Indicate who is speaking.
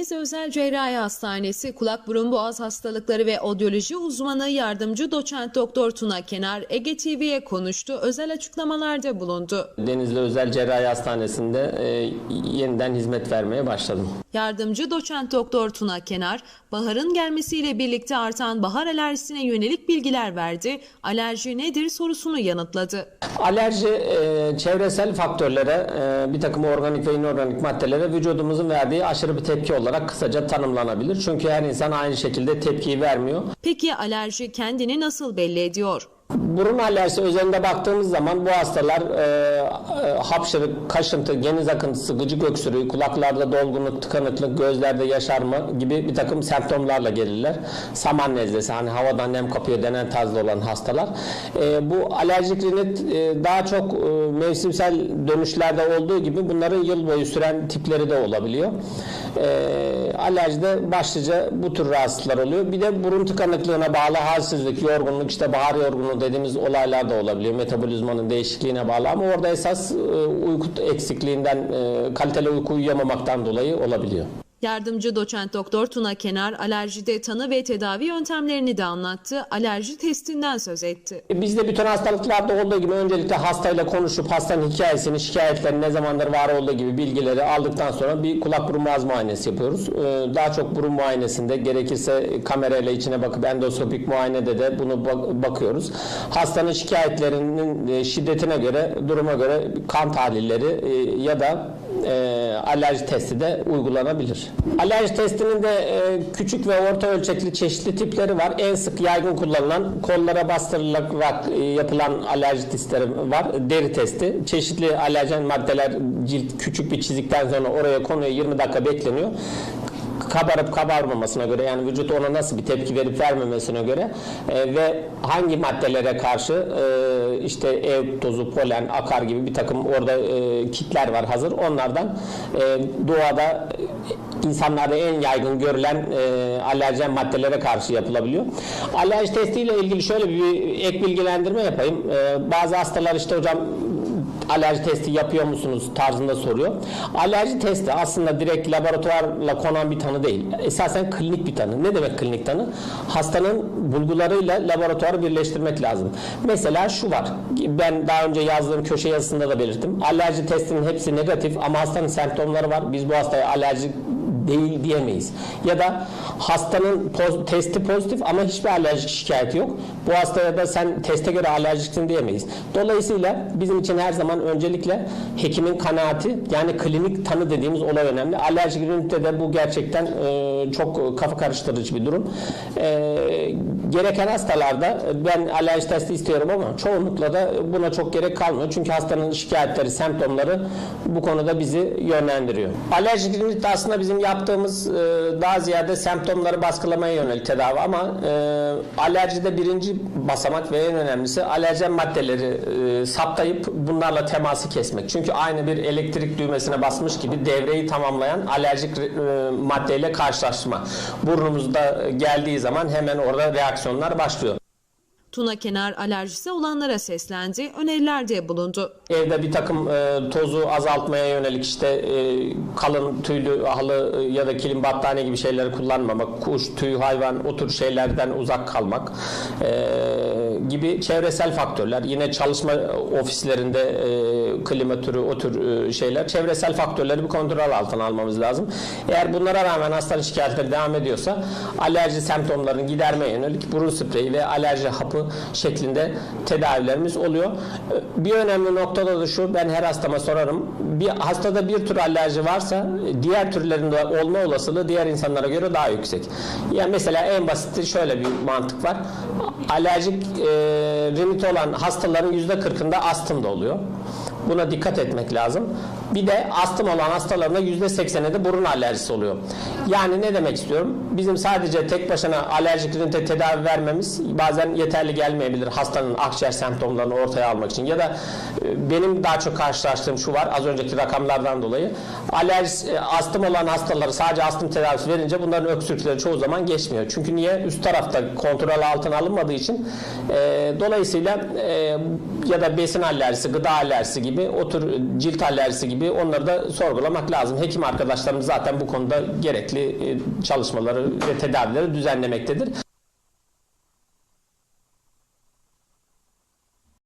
Speaker 1: Deniz Özel Cerrahi Hastanesi Kulak Burun Boğaz Hastalıkları ve Odyoloji uzmanı yardımcı doçent doktor Tuna Kenar Ege TV'ye konuştu. Özel açıklamalarda bulundu.
Speaker 2: Denizli Özel Cerrahi Hastanesi'nde e, yeniden hizmet vermeye başladım.
Speaker 1: Yardımcı doçent doktor Tuna Kenar, baharın gelmesiyle birlikte artan bahar alerjisine yönelik bilgiler verdi. Alerji nedir sorusunu yanıtladı.
Speaker 2: Alerji e, çevresel faktörlere, e, bir takım organik ve inorganik maddelere vücudumuzun verdiği aşırı bir tepki olarak kısaca tanımlanabilir. Çünkü her insan aynı şekilde tepkiyi vermiyor.
Speaker 1: Peki alerji kendini nasıl belli ediyor?
Speaker 2: Burun alerjisi özelinde baktığımız zaman bu hastalar e, e, hapşırık, kaşıntı, geniz akıntısı, gıcık öksürüğü, kulaklarda dolgunluk, tıkanıklık, gözlerde yaşarma gibi bir takım semptomlarla gelirler. Saman nezlesi, hani havadan nem kapıyor denen tarzda olan hastalar. E, bu alerjik rinit e, daha çok e, mevsimsel dönüşlerde olduğu gibi bunların yıl boyu süren tipleri de olabiliyor. E, alerjide başlıca bu tür rahatsızlıklar oluyor. Bir de burun tıkanıklığına bağlı halsizlik, yorgunluk, işte bahar yorgunluğu dediğimiz olaylar da olabiliyor. Metabolizmanın değişikliğine bağlı ama orada esas e, uyku eksikliğinden, e, kaliteli uyku uyuyamamaktan dolayı olabiliyor.
Speaker 1: Yardımcı doçent doktor Tuna Kenar alerjide tanı ve tedavi yöntemlerini de anlattı. Alerji testinden söz etti.
Speaker 2: E, Bizde bütün hastalıklarda olduğu gibi öncelikle hastayla konuşup hastanın hikayesini, şikayetlerini ne zamandır var olduğu gibi bilgileri aldıktan sonra bir kulak burun boğaz muayenesi yapıyoruz. Ee, Daha çok burun muayenesinde gerekirse kamerayla içine bakıp endoskopik muayenede de bunu bak- bakıyoruz. Hastanın şikayetlerinin e, şiddetine göre, duruma göre kan tahlilleri e, ya da e, alerji testi de uygulanabilir. Alerji testinin de e, küçük ve orta ölçekli çeşitli tipleri var. En sık yaygın kullanılan kollara bastırılarak e, yapılan alerji testleri var. Deri testi. Çeşitli alerjen maddeler cilt küçük bir çizikten sonra oraya konuyor 20 dakika bekleniyor kabarıp kabarmamasına göre yani vücut ona nasıl bir tepki verip vermemesine göre e, ve hangi maddelere karşı e, işte ev tozu, polen, akar gibi bir takım orada e, kitler var hazır. Onlardan e, doğada insanlarda en yaygın görülen e, alerjen maddelere karşı yapılabiliyor. Alerji testiyle ilgili şöyle bir ek bilgilendirme yapayım. E, bazı hastalar işte hocam alerji testi yapıyor musunuz tarzında soruyor. Alerji testi aslında direkt laboratuvarla konan bir tanı değil. Esasen klinik bir tanı. Ne demek klinik tanı? Hastanın bulgularıyla laboratuvarı birleştirmek lazım. Mesela şu var. Ben daha önce yazdığım köşe yazısında da belirttim. Alerji testinin hepsi negatif ama hastanın semptomları var. Biz bu hastaya alerji değil diyemeyiz. Ya da hastanın poz- testi pozitif ama hiçbir alerjik şikayeti yok. Bu hastaya da sen teste göre alerjiksin diyemeyiz. Dolayısıyla bizim için her zaman öncelikle hekimin kanaati yani klinik tanı dediğimiz olay önemli. Alerjik rinite de bu gerçekten e, çok kafa karıştırıcı bir durum. E, gereken hastalarda ben alerji testi istiyorum ama çoğunlukla da buna çok gerek kalmıyor. Çünkü hastanın şikayetleri, semptomları bu konuda bizi yönlendiriyor. Alerjik rinit aslında bizim yaptığımız e, daha ziyade semptomları baskılamaya yönelik tedavi ama e, alerjide birinci basamak ve en önemlisi alerjen maddeleri e, saptayıp bunlarla teması kesmek. Çünkü aynı bir elektrik düğmesine basmış gibi devreyi tamamlayan alerjik e, maddeyle karşılaşma. Burnumuzda geldiği zaman hemen orada reaksiyonlar başlıyor.
Speaker 1: Tuna Kenar alerjisi olanlara seslendi, önerilerde bulundu.
Speaker 2: Evde bir takım e, tozu azaltmaya yönelik işte e, kalın tüylü halı ya da kilim battaniye gibi şeyleri kullanmamak, kuş, tüy, hayvan o tür şeylerden uzak kalmak e, gibi çevresel faktörler. Yine çalışma ofislerinde e, klima türü o tür e, şeyler. Çevresel faktörleri bir kontrol altına almamız lazım. Eğer bunlara rağmen hastanın şikayetleri devam ediyorsa alerji semptomlarını gidermeye yönelik burun spreyi ve alerji hapı şeklinde tedavilerimiz oluyor. E, Bir önemli noktada da şu ben her hastama sorarım. Bir hastada bir tür alerji varsa diğer türlerinde olma olasılığı diğer insanlara göre daha yüksek. Yani mesela en basit şöyle bir mantık var. Alerjik e, rinit olan hastaların %40'ında astım da oluyor. Buna dikkat etmek lazım. Bir de astım olan hastalarında %80'e de burun alerjisi oluyor. Yani ne demek istiyorum? Bizim sadece tek başına alerjik rinite tedavi vermemiz bazen yeterli gelmeyebilir hastanın akciğer semptomlarını ortaya almak için. Ya da e, benim daha çok karşılaştığım şu var az önceki rakamlardan dolayı. Alerji, e, astım olan hastaları sadece astım tedavisi verince bunların öksürükleri çoğu zaman geçmiyor. Çünkü niye? Üst tarafta kontrol altına alınmadığı için e, dolayısıyla e, ya da besin alerjisi, gıda alerjisi gibi o tür cilt alerjisi gibi gibi onları da sorgulamak lazım. Hekim arkadaşlarımız zaten bu konuda gerekli e, çalışmaları ve tedavileri düzenlemektedir.